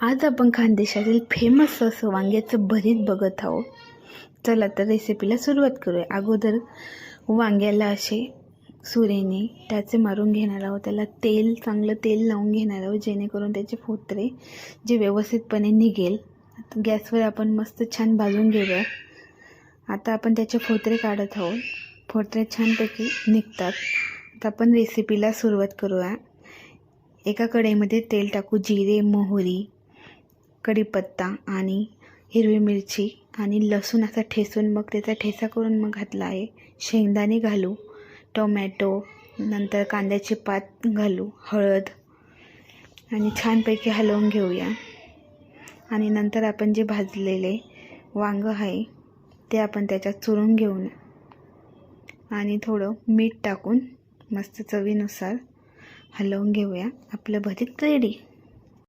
आज आपण खानदेशातील फेमस असं वांग्याचं भरीत बघत आहोत. चला तर रेसिपीला सुरुवात करूया. अगोदर वांग्याला असे सुरेने त्याचे मारून घेणार आहोत. त्याला तेल चांगलं तेल लावून घेणार आहोत जेणेकरून त्याचे फोतरे जे व्यवस्थितपणे निघेल. आता गॅसवर आपण मस्त छान भाजून घेऊया. आता आपण त्याचे फोतरे काढत आहोत. फोत्रे छानपैकी निघतात. आता आपण रेसिपीला सुरुवात करूया. एका कढईमध्ये तेल टाकू जिरे मोहरी कढीपत्ता आणि हिरवी मिरची आणि लसूण असा ठेसून मग त्याचा ठेचा करून मग घातला आहे. शेंगदाणे घालू टोमॅटो नंतर कांद्याची पात घालू हळद आणि छानपैकी हलवून घेऊया. आणि नंतर आपण जे भाजलेले वांगं आहे ते आपण त्याच्यात चुरून घेऊन आणि थोडं मीठ टाकून मस्त चवीनुसार हलवून घेऊया. आपलं भरीत रेडी